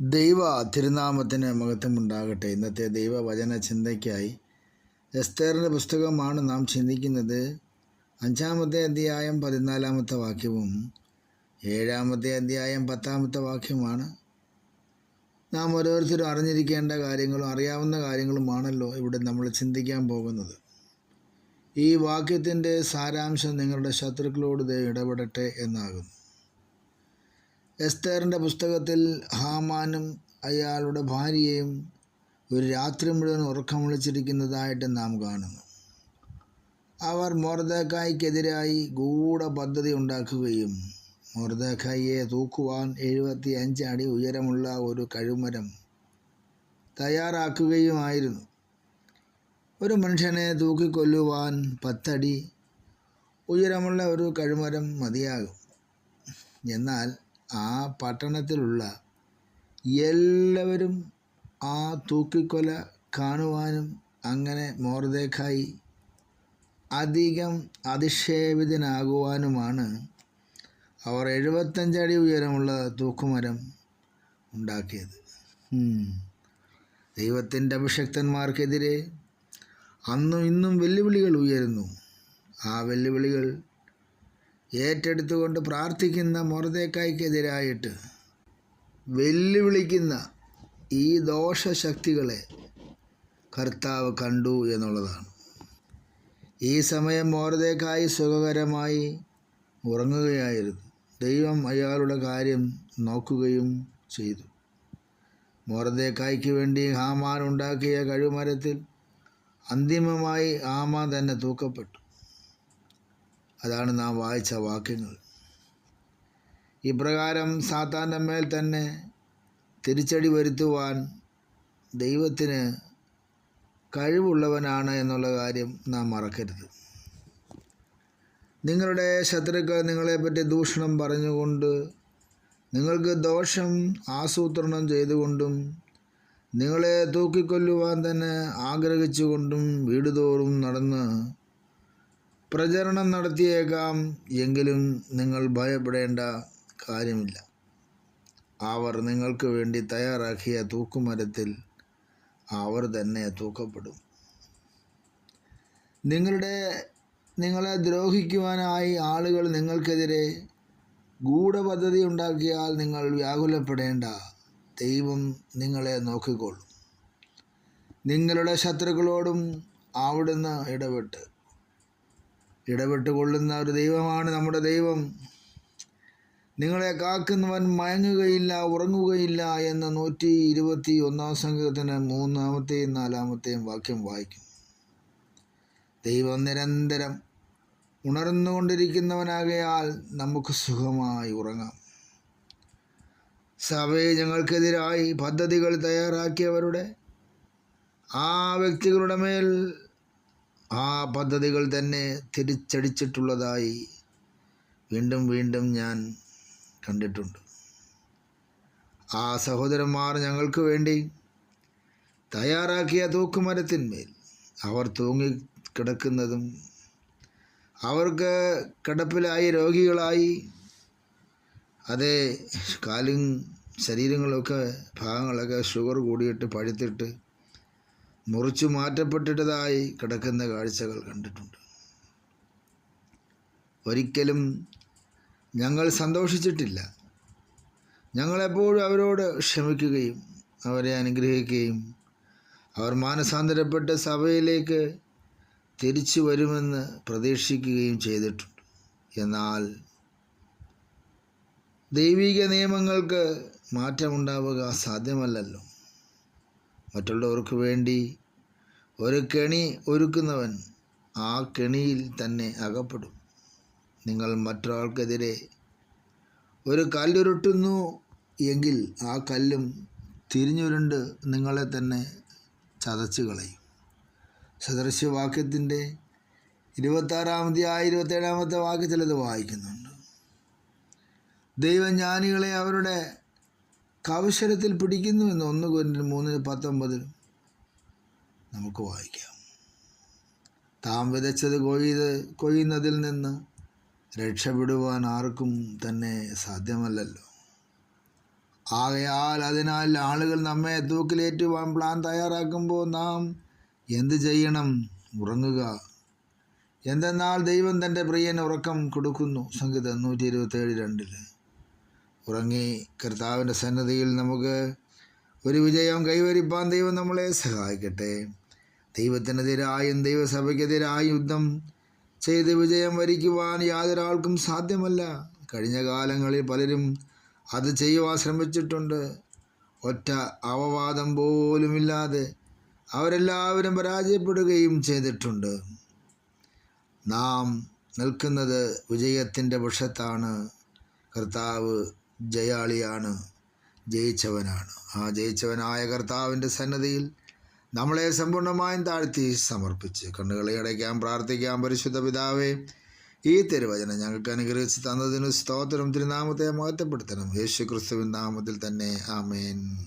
ദൈവ തിരുനാമത്തിന് മഹത്വമുണ്ടാകട്ടെ. ഇന്നത്തെ ദൈവവചന ചിന്തയ്ക്കായി എസ്തേറിന്റെ പുസ്തകമാണ് നാം ചിന്തിക്കുന്നത്. അഞ്ചാമത്തെ അധ്യായം പതിനാലാമത്തെ വാക്യവും ഏഴാമത്തെ അധ്യായം പത്താമത്തെ വാക്യമാണ് നാം ഓരോരുത്തരും അറിഞ്ഞിരിക്കേണ്ട കാര്യങ്ങളും അറിയാവുന്ന കാര്യങ്ങളുമാണല്ലോ ഇവിടെ നമ്മൾ ചിന്തിക്കാൻ പോകുന്നത്. ഈ വാക്യത്തിന്റെ സാരാംശം നിങ്ങളുടെ ശത്രുക്കളോട് ഇടപെടട്ടെ എന്നാകുന്നു. എസ്തേറിന്റെ പുസ്തകത്തിൽ ഹാമാനും അയാളുടെ ഭാര്യയും ഒരു രാത്രി മുഴുവൻ ഉറക്കം വിളിച്ചിരിക്കുന്നതായിട്ട് നാം കാണുന്നു. അവർ മൊറദേക്കായ്ക്കെതിരായി ഗൂഢ പദ്ധതി ഉണ്ടാക്കുകയും മൊർദക്കായിയെ തൂക്കുവാൻ എഴുപത്തി അഞ്ച് അടി ഉയരമുള്ള ഒരു കഴുമരം തയ്യാറാക്കുകയുമായിരുന്നു. ഒരു മനുഷ്യനെ തൂക്കിക്കൊല്ലുവാൻ പത്തടി ഉയരമുള്ള ഒരു കഴുമരം മതിയാകും. എന്നാൽ ആ പട്ടണത്തിലുള്ള എല്ലാവരും ആ തൂക്കിക്കൊല കാണുവാനും അങ്ങനെ മോർദേക്കായി അധികം അധിക്ഷേപിതനാകുവാനുമാണ് അവർ എഴുപത്തഞ്ചടി ഉയരമുള്ള തൂക്കുമരം ഉണ്ടാക്കിയത്. ദൈവത്തിന്റെ അഭിഷക്തന്മാർക്കെതിരെ അന്നും ഇന്നും വെല്ലുവിളികൾ ഉയരുന്നു. ആ വെല്ലുവിളികൾ ഏറ്റെടുത്തുകൊണ്ട് പ്രാർത്ഥിക്കുന്ന മൊറതേക്കായ്ക്കെതിരായിട്ട് വെല്ലുവിളിക്കുന്ന ഈ ദോഷശക്തികളെ കർത്താവ് കണ്ടു എന്നുള്ളതാണ്. ഈ സമയം മോർദേക്കായി സുഖകരമായി ഉറങ്ങുകയായിരുന്നു. ദൈവം അയാളുടെ കാര്യം നോക്കുകയും ചെയ്തു. മോർദേക്കായ്ക്ക് വേണ്ടി ഹാമാൻ ഉണ്ടാക്കിയ കഴിവുമരത്തിൽ അന്തിമമായി ആമ തന്നെ തൂക്കപ്പെട്ടു. അതാണ് നാം വായിച്ച വാക്യങ്ങൾ. ഇപ്രകാരം സാത്താന്റെ മേൽ തന്നെ തിരിച്ചടി വരുത്തുവാൻ ദൈവത്തിന് കഴിവുള്ളവനാണ് എന്നുള്ള കാര്യം നാം മറക്കരുത്. നിങ്ങളുടെ ശത്രുക്കൾ നിങ്ങളെപ്പറ്റി ദൂഷണം പറഞ്ഞുകൊണ്ട് നിങ്ങൾക്ക് ദോഷം ആസൂത്രണം ചെയ്തുകൊണ്ടും നിങ്ങളെ തൂക്കിക്കൊല്ലുവാൻ തന്നെ ആഗ്രഹിച്ചുകൊണ്ടും വീടുതോറും നടന്ന് പ്രചരണം നടത്തിയേക്കാം എങ്കിലും നിങ്ങൾ ഭയപ്പെടേണ്ട കാര്യമില്ല. അവർ നിങ്ങൾക്ക് വേണ്ടി തയ്യാറാക്കിയ തൂക്കുമരത്തിൽ അവർ തന്നെ തൂക്കപ്പെടും. നിങ്ങളുടെ നിങ്ങളെ ദ്രോഹിക്കുവാനായി ആളുകൾ നിങ്ങൾക്കെതിരെ ഗൂഢപദ്ധതി ഉണ്ടാക്കിയാൽ നിങ്ങൾ വ്യാകുലപ്പെടേണ്ട. ദൈവം നിങ്ങളെ നോക്കിക്കൊള്ളും. നിങ്ങളുടെ ശത്രുക്കളോടും അവിടുന്ന് ഇടപെട്ട്. ഇടപെട്ട് കൊള്ളുന്ന ഒരു ദൈവമാണ് നമ്മുടെ ദൈവം. നിങ്ങളെ കാക്കുന്നവൻ മയങ്ങുകയില്ല ഉറങ്ങുകയില്ല എന്ന നൂറ്റി ഇരുപത്തി ഒന്നാം സംഘത്തിന് മൂന്നാമത്തെയും നാലാമത്തെയും വാക്യം വായിക്കും. ദൈവം നിരന്തരം ഉണർന്നുകൊണ്ടിരിക്കുന്നവനാകയാൽ നമുക്ക് സുഖമായി ഉറങ്ങാം. സഭയെ ഞങ്ങൾക്കെതിരായി പദ്ധതികൾ തയ്യാറാക്കിയവരുടെ ആ വ്യക്തികളുടെ മേൽ ആ പദ്ധതികൾ തന്നെ തിരിച്ചടിച്ചിട്ടുള്ളതായി വീണ്ടും വീണ്ടും ഞാൻ കണ്ടിട്ടുണ്ട്. ആ സഹോദരന്മാർ ഞങ്ങൾക്ക് വേണ്ടി തയ്യാറാക്കിയ തൂക്കുമരത്തിന്മേൽ അവർ തൂങ്ങി കിടക്കുന്നതും അവർക്ക് കിടപ്പിലായി രോഗികളായി അതേ കാലും ശരീരങ്ങളൊക്കെ ഭാഗങ്ങളൊക്കെ ഷുഗർ കൂടിയിട്ട് പഴുത്തിട്ട് മുറിച്ചു മാറ്റപ്പെട്ടിട്ടതായി കിടക്കുന്ന കാഴ്ചകൾ കണ്ടിട്ടുണ്ട്. ഒരിക്കലും ഞങ്ങൾ സന്തോഷിച്ചിട്ടില്ല. ഞങ്ങളെപ്പോഴും അവരോട് ക്ഷമിക്കുകയും അവരെ അനുഗ്രഹിക്കുകയും അവർ മാനസാന്തരപ്പെട്ട് സഭയിലേക്ക് തിരിച്ചു വരുമെന്ന് പ്രതീക്ഷിക്കുകയും ചെയ്തിട്ടുണ്ട്. എന്നാൽ ദൈവിക നിയമങ്ങൾക്ക് മാറ്റമുണ്ടാവുക സാധ്യമല്ലല്ലോ. മറ്റുള്ളവർക്ക് വേണ്ടി ഒരു കെണി ഒരുക്കുന്നവൻ ആ കെണിയിൽ തന്നെ അകപ്പെടും. നിങ്ങൾ മറ്റൊരാൾക്കെതിരെ ഒരു കല്ലുരുട്ടുന്നു എങ്കിൽ ആ കല്ലും തിരിഞ്ഞുരുണ്ട് നിങ്ങളെ തന്നെ ചതച്ചു കളയും. സദൃശ്യവാക്യത്തിന്റെ ഇരുപത്താറാമത്തെ ആ ഇരുപത്തേഴാമത്തെ വാക്യത്തിൽ അത് വായിക്കുന്നുണ്ട്. ദൈവജ്ഞാനികളെ അവരുടെ കവശരത്തിൽ പിടിക്കുന്നു എന്ന് ഒന്ന് കൊണ്ടിന് മൂന്നിന് പത്തൊമ്പതിൽ നമുക്ക് വായിക്കാം. താം വിതച്ചത് കൊയ്ത് കൊയ്യുന്നതിൽ നിന്ന് രക്ഷപ്പെടുവാൻ ആർക്കും തന്നെ സാധ്യമല്ലല്ലോ. ആകയാൽ അതിനാൽ ആളുകൾ നമ്മെ തൂക്കിലേറ്റുവാൻ പ്ലാൻ തയ്യാറാക്കുമ്പോൾ നാം എന്ത് ചെയ്യണം? ഉറങ്ങുക. എന്തെന്നാൽ ദൈവം തന്റെ പ്രിയന് ഉറക്കം കൊടുക്കുന്നു. സംഗീതം നൂറ്റി ഇരുപത്തേഴ് രണ്ടിൽ ഉറങ്ങി കർത്താവിന്റെ സന്നദ്ധിയിൽ നമുക്ക് ഒരു വിജയം കൈവരിപ്പാൻ ദൈവം നമ്മളെ സഹായിക്കട്ടെ. ദൈവത്തിനെതിരായും ദൈവസഭയ്ക്കെതിരായും യുദ്ധം ചെയ്ത് വിജയം വരിക്കുവാൻ യാതൊരാൾക്കും സാധ്യമല്ല. കഴിഞ്ഞ കാലങ്ങളിൽ പലരും അത് ചെയ്യുവാൻ ശ്രമിച്ചിട്ടുണ്ട്. ഒറ്റ അവവാദം പോലുമില്ലാതെ അവരെല്ലാവരും പരാജയപ്പെടുകയും ചെയ്തിട്ടുണ്ട്. നാം നിൽക്കുന്നത് വിജയത്തിന്റെ പക്ഷത്താണ്. കർത്താവ് ജയാളിയാണ് ജയിച്ചവനാണ്. ആ ജയിച്ചവനായ കർത്താവിന്റെ സന്നദ്ധിയിൽ നമ്മളെ സമ്പൂർണമായും താഴ്ത്തി സമർപ്പിച്ച് കണ്ണുകളെ അടയ്ക്കാൻ പ്രാർത്ഥിക്കാം പരിശുദ്ധ പിതാവേ ഈ തിരുവചനം ഞങ്ങൾക്ക് അനുഗ്രഹിച്ച് തന്നതിന് സ്തോത്രം തിരുനാമത്തെ മഹത്വപ്പെടുത്തണം യേശു ക്രിസ്തുവിൻ നാമത്തിൽ തന്നെ ആമേൻ.